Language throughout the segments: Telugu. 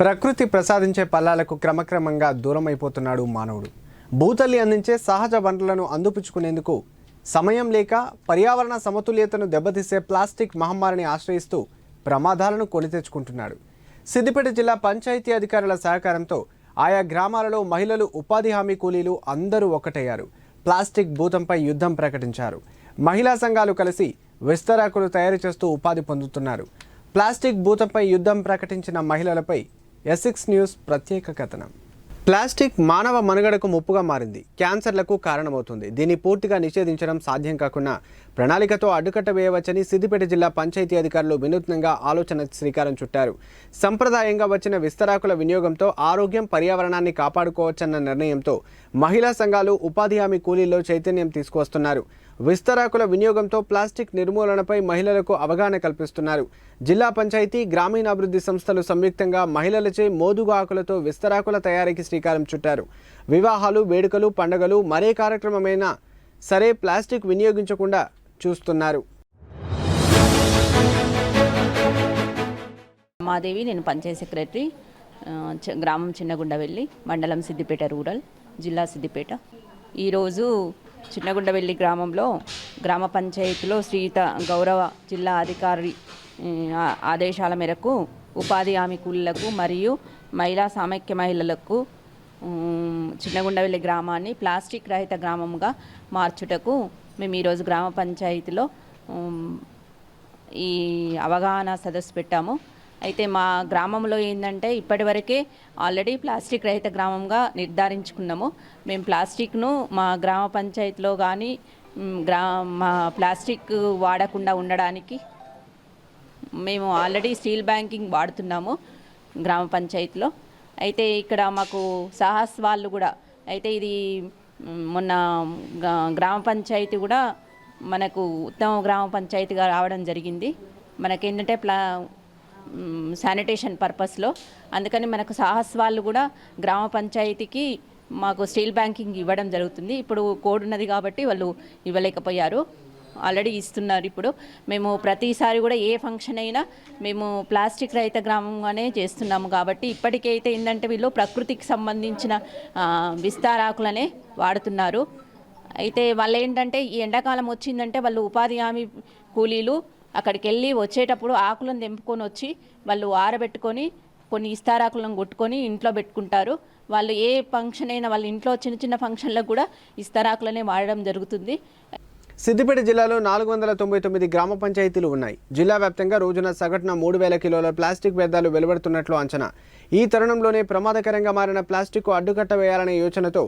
ప్రకృతి ప్రసాదించే పల్లాలకు క్రమక్రమంగా దూరమైపోతున్నాడు మానవుడు. భూతల్లి అందించే సహజ వనరులను అందిపుచ్చుకునేందుకు సమయం లేక పర్యావరణ సమతుల్యతను దెబ్బతీసే ప్లాస్టిక్ మహమ్మారిని ఆశ్రయిస్తూ ప్రమాదాలను కొని తెచ్చుకుంటున్నాడు. సిద్దిపేట జిల్లా పంచాయతీ అధికారుల సహకారంతో ఆయా గ్రామాలలో మహిళలు ఉపాధి హామీ కూలీలు అందరూ ఒకటయ్యారు. ప్లాస్టిక్ భూతంపై యుద్ధం ప్రకటించారు. మహిళా సంఘాలు కలిసి విస్తరాకులు తయారు చేస్తూ ఉపాధి పొందుతున్నారు. ప్లాస్టిక్ భూతంపై యుద్ధం ప్రకటించిన మహిళలపై ఎస్సిక్స్ న్యూస్ ప్రత్యేక కథనం. ప్లాస్టిక్ మానవ మనుగడకు ముప్పుగా మారింది. క్యాన్సర్లకు కారణమవుతుంది. దీన్ని పూర్తిగా నిషేధించడం సాధ్యం కాకుండా ప్రణాళికతో అడ్డుకట్ట వేయవచ్చని సిద్దిపేట జిల్లా పంచాయతీ అధికారులు వినూత్నంగా ఆలోచన శ్రీకారం చుట్టారు. సంప్రదాయంగా వచ్చిన విస్తరాకుల వినియోగంతో ఆరోగ్యం పర్యావరణాన్ని కాపాడుకోవచ్చన్న నిర్ణయంతో మహిళా సంఘాలు ఉపాధి హామీ కూలీల్లో చైతన్యం తీసుకువస్తున్నారు. విస్తరాకుల వినియోగంతో ప్లాస్టిక్ నిర్మూలనపై మహిళలకు అవగాహన కల్పిస్తున్నారు. జిల్లా పంచాయతీ గ్రామీణాభివృద్ధి సంస్థలు సంయుక్తంగా మహిళలచే మోదుగు ఆకులతో విస్తరాకుల తయారీకి శ్రీకారం చుట్టారు. వివాహాలు వేడుకలు పండుగలు మరే కార్యక్రమమైనా సరే ప్లాస్టిక్ వినియోగించకుండా చూస్తున్నారు. మాదేవి నేను పంచాయత్ సెక్రటరీ గ్రామం చిన్నగుండ గ్రామం చిన్నగుండవెల్లి మండలం సిద్దిపేట రూరల్ జిల్లా సిద్దిపేట. ఈరోజు చిన్నగుండవెల్లి గ్రామంలో గ్రామ పంచాయతీలో శ్రీత గౌరవ జిల్లా అధికారి ఆదేశాల మేరకు ఉపాధి హామీ కూలీలకు మరియు మహిళా సామైక్య మహిళలకు చిన్నగుండవెల్లి గ్రామాన్ని ప్లాస్టిక్ రహిత గ్రామంగా మార్చుటకు మేము ఈరోజు గ్రామ పంచాయతీలో ఈ అవగాహన సదస్సు పెట్టాము. అయితే మా గ్రామంలో ఏంటంటే ఇప్పటివరకే ఆల్రెడీ ప్లాస్టిక్ రహిత గ్రామంగా నిర్ధారించుకున్నాము. మేము ప్లాస్టిక్ను మా గ్రామ పంచాయతీలో కానీ గ్రా మా ప్లాస్టిక్ వాడకుండా ఉండడానికి మేము ఆల్రెడీ స్టీల్ బ్యాంకింగ్ వాడుతున్నాము గ్రామ పంచాయతీలో. అయితే ఇక్కడ మాకు సాహస్ వాళ్ళు కూడా అయితే ఇది మొన్న గ్రామ పంచాయతీ కూడా మనకు ఉత్తమ గ్రామ పంచాయతీగా రావడం జరిగింది. మనకేంటంటే ప్లా శానిటేషన్ పర్పస్లో. అందుకని మనకు సాహస్ వాళ్ళు కూడా గ్రామ పంచాయతీకి మాకు స్టీల్ బ్యాంకింగ్ ఇవ్వడం జరుగుతుంది. ఇప్పుడు కోడ్ ఉన్నది కాబట్టి వాళ్ళు ఇవ్వలేకపోయారు. ఆల్రెడీ ఇస్తున్నారు ఇప్పుడు. మేము ప్రతిసారి కూడా ఏ ఫంక్షన్ అయినా మేము ప్లాస్టిక్ రహిత గ్రామంగానే చేస్తున్నాము కాబట్టి ఇప్పటికైతే ఏంటంటే వీళ్ళు ప్రకృతికి సంబంధించిన విస్తారాకులనే వాడుతున్నారు. అయితే వాళ్ళు ఏంటంటే ఈ ఎండాకాలం వచ్చిందంటే వాళ్ళు ఉపాధి హామీ కూలీలు అక్కడికి వెళ్ళి వచ్చేటప్పుడు ఆకులను తెంపుకొని వచ్చి వాళ్ళు ఆరబెట్టుకొని కొన్ని ఇస్తారాకులను కొట్టుకొని ఇంట్లో పెట్టుకుంటారు. వాళ్ళు ఏ ఫంక్షన్ అయినా వాళ్ళ ఇంట్లో చిన్న చిన్న ఫంక్షన్లకు కూడా ఇస్తారాకులనే వాడడం జరుగుతుంది. సిద్దిపేట జిల్లాలో నాలుగు వందల తొంభై తొమ్మిది గ్రామ పంచాయతీలు ఉన్నాయి. జిల్లా వ్యాప్తంగా రోజున సగటున మూడు వేల కిలోల ప్లాస్టిక్ వ్యర్థాలు వెలువడుతున్నట్లు అంచనా. ఈ తరుణంలోనే ప్రమాదకరంగా మారిన ప్లాస్టిక్ అడ్డుకట్ట వేయాలనే యోచనతో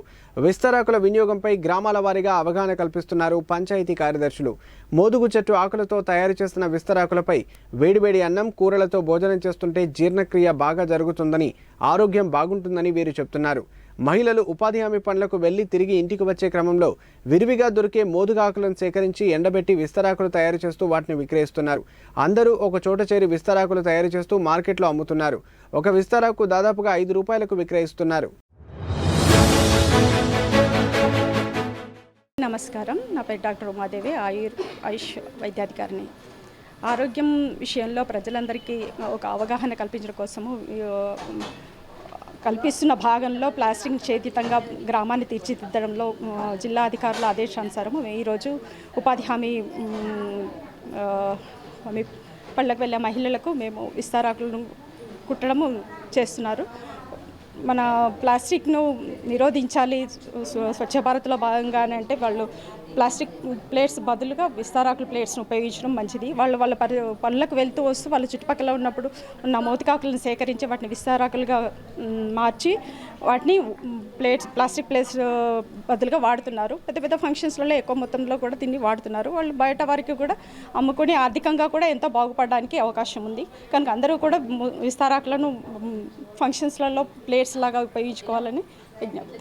విస్తరాకుల వినియోగంపై గ్రామాల వారీగా అవగాహన కల్పిస్తున్నారు పంచాయతీ కార్యదర్శులు. మోదుగు చెట్టు ఆకులతో తయారు చేస్తున్న విస్తరాకులపై వేడివేడి అన్నం కూరలతో భోజనం చేస్తుంటే జీర్ణక్రియ బాగా జరుగుతుందని ఆరోగ్యం బాగుంటుందని వీరు చెప్తున్నారు. మహిళలు ఉపాధి హామీ పనులకు వెళ్ళి తిరిగి ఇంటికి వచ్చే క్రమంలో విరివిగా దొరికే మోదుగాకులను సేకరించి ఎండబెట్టి విస్తరాకులు తయారు చేస్తూ వాటిని విక్రయిస్తున్నారు. అందరూ ఒక చోట చేరి విస్తరాకులు తయారు చేస్తూ మార్కెట్లో అమ్ముతున్నారు. ఒక విస్తరాకు దాదాపుగా ఐదు రూపాయలకు విక్రయిస్తున్నారు. నమస్కారం. నా పేరు డాక్టర్ ఉమాదేవి ఆయుర్ ఆయుష్ వైద్యాధికారిని. ఆరోగ్యం విషయంలో ప్రజలందరికీ ఒక అవగాహన కల్పించడం కోసము కల్పిస్తున్న భాగంలో ప్లాస్టిక్ చేతితంగా గ్రామాన్ని తీర్చిదిద్దడంలో జిల్లా అధికారుల ఆదేశానుసారం ఈరోజు ఉపాధి హామీ హామీ పళ్ళకు వెళ్ళే మహిళలకు మేము విస్తారాకులను కుట్టడము చేస్తున్నారు. మన ప్లాస్టిక్ను నిరోధించాలి స్వచ్ఛ భారత్లో భాగంగానే అంటే వాళ్ళు ప్లాస్టిక్ ప్లేట్స్ బదులుగా విస్తారాకుల ప్లేట్స్ను ఉపయోగించడం మంచిది. వాళ్ళు వాళ్ళ పరి పనులకు వెళ్తూ వస్తూ వాళ్ళ చుట్టుపక్కల ఉన్నప్పుడు ఉన్న మోతికాకులను సేకరించి వాటిని విస్తారాకులుగా మార్చి వాటిని ప్లేట్స్ ప్లాస్టిక్ ప్లేట్స్ బదులుగా వాడుతున్నారు. పెద్ద పెద్ద ఫంక్షన్స్లలో ఎక్కువ మొత్తంలో కూడా తిని వాడుతున్నారు. వాళ్ళు బయట వారికి కూడా అమ్ముకొని ఆర్థికంగా కూడా ఎంతో బాగుపడడానికి అవకాశం ఉంది. కనుక అందరూ కూడా విస్తారాకులను ఫంక్షన్స్లలో ప్లేట్స్ లాగా ఉపయోగించుకోవాలని విజ్ఞప్తి.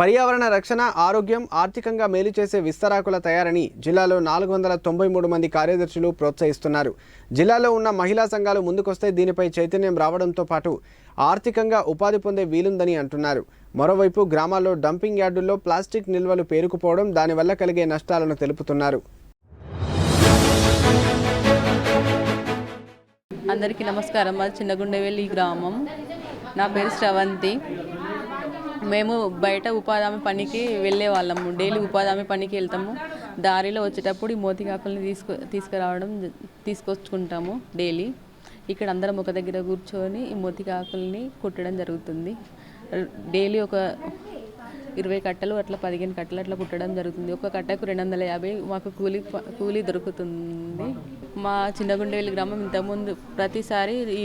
పర్యావరణ రక్షణ ఆరోగ్యం ఆర్థికంగా మేలు చేసే విస్తరాకుల తయారని జిల్లాలో నాలుగు వందల తొంభై మూడు మంది కార్యదర్శులు ప్రోత్సహిస్తున్నారు. జిల్లాలో ఉన్న మహిళా సంఘాలు ముందుకొస్తే దీనిపై చైతన్యం రావడంతో పాటు ఆర్థికంగా ఉపాధి పొందే వీలుందని అంటున్నారు. మరోవైపు గ్రామాల్లో డంపింగ్ యార్డుల్లో ప్లాస్టిక్ నిల్వలు పేరుకుపోవడం దానివల్ల కలిగే నష్టాలను తెలుపుతున్నారు. అందరికీ నమస్కారం. మాది చిన్నగుండెవెల్లి గ్రామం. నా పేరు శ్రవంతి మేము బయట ఉపాధి హామీ పనికి వెళ్ళే వాళ్ళము. డైలీ ఉపాధి హామీ పనికి వెళ్తాము. దారిలో వచ్చేటప్పుడు ఈ మోతికాకుల్ని తీసుకు తీసుకురావడం తీసుకొచ్చుకుంటాము డైలీ. ఇక్కడ అందరం ఒక దగ్గర కూర్చొని ఈ మోతికాకుల్ని కుట్టడం జరుగుతుంది. డైలీ ఒక ఇరవై కట్టలు అట్లా పదిహేను కట్టలు అట్లా కుట్టడం జరుగుతుంది. ఒక కట్టకు రెండు వందల యాభై మాకు కూలీ కూలీ దొరుకుతుంది. మా చిన్నగుండేవెల్లి గ్రామం ఇంతకుముందు ప్రతిసారి ఈ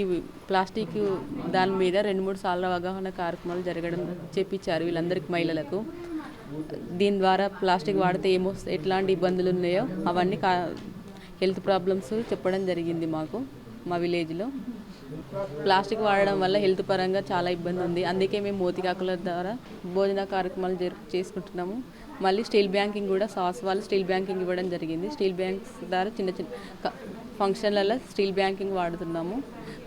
ప్లాస్టిక్ దాని మీద రెండు మూడు సార్లు అవగాహన కార్యక్రమాలు జరగడం చేపించారు వీళ్ళందరికీ మహిళలకు. దీని ద్వారా ప్లాస్టిక్ వాడితే ఏమో ఎట్లాంటి ఇబ్బందులు ఉన్నాయో అవన్నీ కా హెల్త్ ప్రాబ్లమ్స్ చెప్పడం జరిగింది మాకు మా విలేజ్లో. ప్లాస్టిక్ వాడడం వల్ల హెల్త్ పరంగా చాలా ఇబ్బంది ఉంది. అందుకే మేము మోతికాకుల ద్వారా భోజన కార్యక్రమాలు జరు చేసుకుంటున్నాము. మళ్ళీ స్టీల్ బ్యాంకింగ్ కూడా సాస్ వాళ్ళు స్టీల్ బ్యాంకింగ్ ఇవ్వడం జరిగింది. స్టీల్ బ్యాంక్స్ ద్వారా చిన్న చిన్న ఫంక్షన్లలో స్టీల్ బ్యాంకింగ్ వాడుతున్నాము.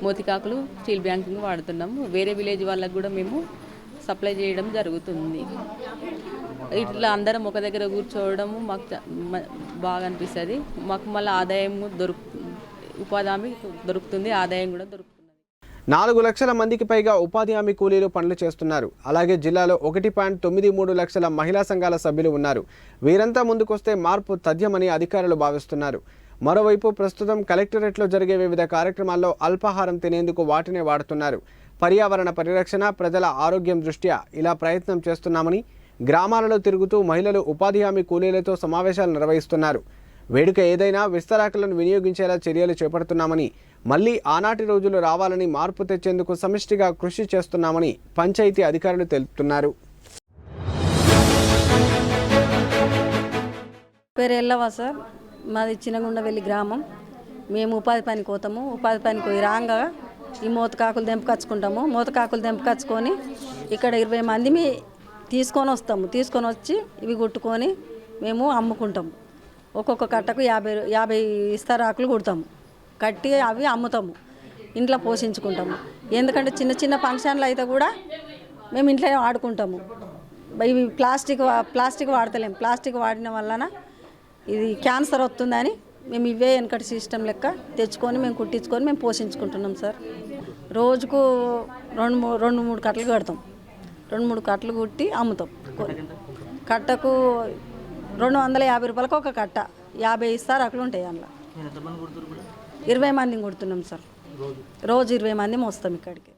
మోతికాకులు స్టీల్ బ్యాంకింగ్ వాడుతున్నాము. వేరే విలేజ్ వాళ్ళకు కూడా మేము సప్లై చేయడం జరుగుతుంది. ఇట్లా అందరం ఒక దగ్గర కూర్చోవడము మాకు బాగా అనిపిస్తుంది. మాకు మళ్ళీ ఆదాయం దొరుకు ఉపాధి హామీ దొరుకుతుంది ఆదాయం కూడా దొరుకుతుంది. నాలుగు లక్షల మందికి పైగా ఉపాధి హామీ కూలీలు పనులు చేస్తున్నారు. అలాగే జిల్లాలో ఒకటి పాయింట్ తొమ్మిది మూడు లక్షల మహిళా సంఘాల సభ్యులు ఉన్నారు. వీరంతా ముందుకొస్తే మార్పు తథ్యమని అధికారులు భావిస్తున్నారు. మరోవైపు ప్రస్తుతం కలెక్టరేట్లో జరిగే వివిధ కార్యక్రమాల్లో అల్పాహారం తినేందుకు వాటినే వాడుతున్నారు. పర్యావరణ పరిరక్షణ ప్రజల ఆరోగ్యం దృష్ట్యా ఇలా ప్రయత్నం చేస్తున్నామని గ్రామాలలో తిరుగుతూ మహిళలు ఉపాధి హామీ కూలీలతో సమావేశాలు నిర్వహిస్తున్నారు. వేడుక ఏదైనా విస్తరాకులను వినియోగించేలా చర్యలు చేపడుతున్నామని మళ్ళీ ఆనాటి రోజులు రావాలని మార్పు తెచ్చేందుకు సమిష్టిగా కృషి చేస్తున్నామని పంచాయతీ అధికారులు తెలుపుతున్నారు. పేరు ఎల్లవా సార్. మాది చిన్నగుండవెల్లి గ్రామం. మేము ఉపాధి పనికి పోతాము ఉపాధి పనికి పోయి రాగా ఈ మూతకాకులు తెంపుకొచ్చుకుంటాము మూతకాకులు దెంపకచ్చుకొని ఇక్కడ ఇరవై మంది తీసుకొని వస్తాము. తీసుకొని వచ్చి ఇవి కుట్టుకొని మేము అమ్ముకుంటాము. ఒక్కొక్క కట్టకు యాభై యాభై ఇస్తారాకులు కుడతాము. కట్టి అవి అమ్ముతాము. ఇంట్లో పోషించుకుంటాము. ఎందుకంటే చిన్న చిన్న ఫంక్షన్లు అయితే కూడా మేము ఇంట్లో వాడుకుంటాము. ఇవి ప్లాస్టిక్ ప్లాస్టిక్ వాడతలేం. ప్లాస్టిక్ వాడిన వలన ఇది క్యాన్సర్ వస్తుందని మేము ఇవే వెనకటి సిస్టమ్ లెక్క తెచ్చుకొని మేము కుట్టించుకొని మేము పోషించుకుంటున్నాం సార్. రోజుకు రెండు మూడు రెండు మూడు కట్టలు కడతాం. రెండు మూడు కట్టలు కుట్టి అమ్ముతాం. కట్టకు రెండు వందల యాభై రూపాయలకు ఒక కట్ట. యాభై ఇస్తారు అక్కడ ఉంటాయి అందులో. ఇరవై మందిని కుడుతున్నాం సార్. రోజు ఇరవై మంది మోస్తాం ఇక్కడికి.